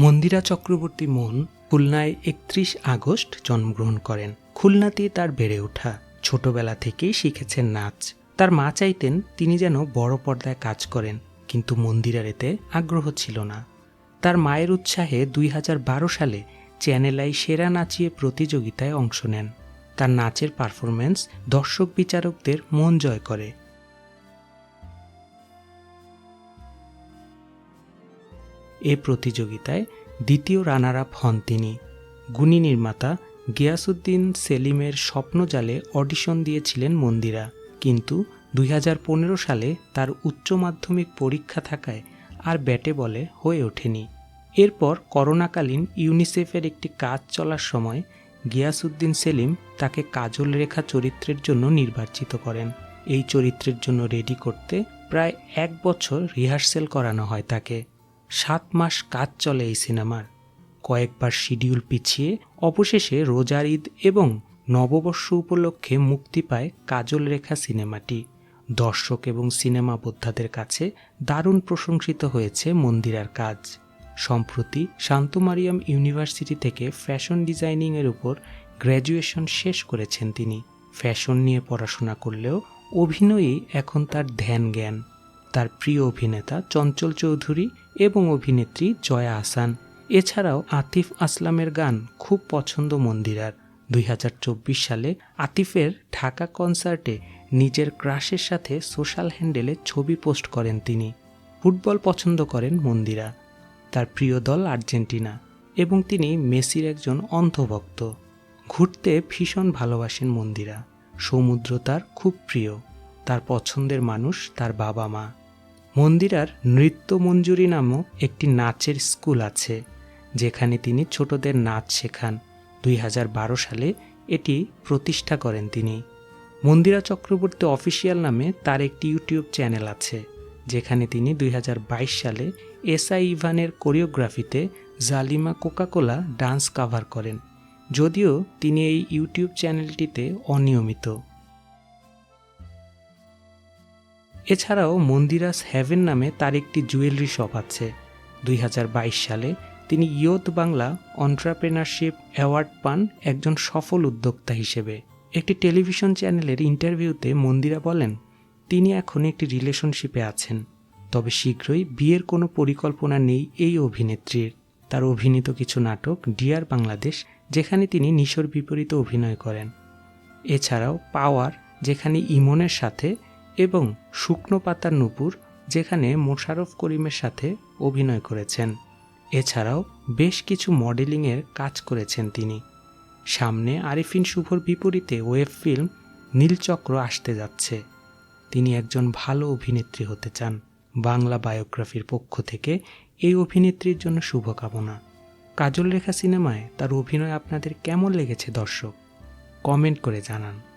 মন্দিরা চক্রবর্তী মন খুলনায় একত্রিশ আগস্ট জন্মগ্রহণ করেন। খুলনাতেই তার বেড়ে ওঠা। ছোটবেলা থেকেই শিখেছেন নাচ। তার মা চাইতেন তিনি যেন বড় পর্দায় কাজ করেন, কিন্তু মন্দিরার এতে আগ্রহ ছিল না। তার মায়ের উৎসাহে দুই হাজার বারো সালে চ্যানেল আই সেরা নাচিয়ে প্রতিযোগিতায় অংশ নেন। তার নাচের পারফরম্যান্স দর্শক বিচারকদের মন জয় করে। এ প্রতিযোগিতায় দ্বিতীয় রানার আপ হন তিনি। গুণী নির্মাতা গিয়াসুদ্দিন সেলিমের স্বপ্নজালে অডিশন দিয়েছিলেন মন্দিরা। কিন্তু দুই হাজার পনেরো সালে তার উচ্চ মাধ্যমিক পরীক্ষা থাকায় আর ব্যাটে বলে হয়ে ওঠেনি। এরপর করোনাকালীন ইউনিসেফের একটি কাজ চলার সময় গিয়াসুদ্দিন সেলিম তাকে কাজল রেখা চরিত্রের জন্য নির্বাচিত করেন। এই চরিত্রের জন্য রেডি করতে প্রায় এক বছর রিহার্সেল করানো হয় তাকে। সাত মাস কাজ চলে এই সিনেমার। কয়েকবার শিডিউল পিছিয়ে, অবশেষে রোজার ঈদ এবং নববর্ষ উপলক্ষে মুক্তি পায় কাজল রেখা সিনেমাটি। দর্শক এবং সিনেমা বোদ্ধাদের কাছে দারুণ প্রশংসিত হয়েছে মন্দিরার কাজ। সম্প্রতি শান্তমারিয়াম ইউনিভার্সিটি থেকে ফ্যাশন ডিজাইনিংয়ের উপর গ্র্যাজুয়েশন শেষ করেছেন তিনি। ফ্যাশন নিয়ে পড়াশোনা করলেও অভিনয়ই এখন তার ধ্যান জ্ঞান। তার প্রিয় অভিনেতা চঞ্চল চৌধুরী এবং অভিনেত্রী জয়া আসান এছাড়াও আতিফ আসলামের গান খুব পছন্দ মন্দিরার। দুই হাজার চব্বিশ সালে আতিফের ঢাকা কনসার্টে নিজের ক্রাশের সাথে সোশ্যাল হ্যান্ডেলে ছবি পোস্ট করেন তিনি। ফুটবল পছন্দ করেন মন্দিরা। তার প্রিয় দল আর্জেন্টিনা এবং তিনি মেসির একজন অন্ধভক্ত। ঘুরতে ভীষণ ভালোবাসেন মন্দিরা। সমুদ্র তার খুব প্রিয়। তার পছন্দের মানুষ তার বাবা মা। মন্দিরার নৃত্য মঞ্জুরি নামক একটি নাচের স্কুল আছে, যেখানে তিনি ছোটদের নাচ শেখান। দুই হাজার বারো সালে এটি প্রতিষ্ঠা করেন তিনি। মন্দিরা চক্রবর্তী অফিসিয়াল নামে তার একটি ইউটিউব চ্যানেল আছে, যেখানে তিনি দুই হাজার বাইশ সালে এসআই ইভানের কোরিওগ্রাফিতে Zaalima Coca Cola dance cover করেন, যদিও তিনি এই ইউটিউব চ্যানেলটিতে অনিয়মিত। এছাড়াও মন্দিরাস হ্যাভেন নামে তার একটি জুয়েলারি শপ আছে। দুই হাজার বাইশ সালে তিনি ইয়ত বাংলা অন্টারপ্রেনারশিপ অ্যাওয়ার্ড পান একজন সফল উদ্যোক্তা হিসেবে। একটি টেলিভিশন চ্যানেলের ইন্টারভিউতে মন্দিরা বলেন, তিনি এখন একটি রিলেশনশিপে আছেন। তবে শীঘ্রই বিয়ের কোনো পরিকল্পনা নেই এই অভিনেত্রীর। তার অভিনীত কিছু নাটক ডিয়ার বাংলাদেশ, যেখানে তিনি নিশোর বিপরীতে অভিনয় করেন। এছাড়াও পাওয়ার, যেখানে ইমনের সাথে এবং শুকনো পাতার নুপুর যেখানে মোশাররফ করিমের সাথে অভিনয় করেছেন। এছাড়াও বেশ কিছু মডেলিংয়ের কাজ করেছেন তিনি। সামনে আরিফিন শুভর বিপরীতে ওয়েব ফিল্ম নীলচক্র আসতে যাচ্ছে। তিনি একজন ভালো অভিনেত্রী হতে চান। বাংলা বায়োগ্রাফির পক্ষ থেকে এই অভিনেত্রীর জন্য শুভকামনা। কাজল রেখা সিনেমায় তার অভিনয় আপনাদের কেমন লেগেছে দর্শক? কমেন্ট করে জানান।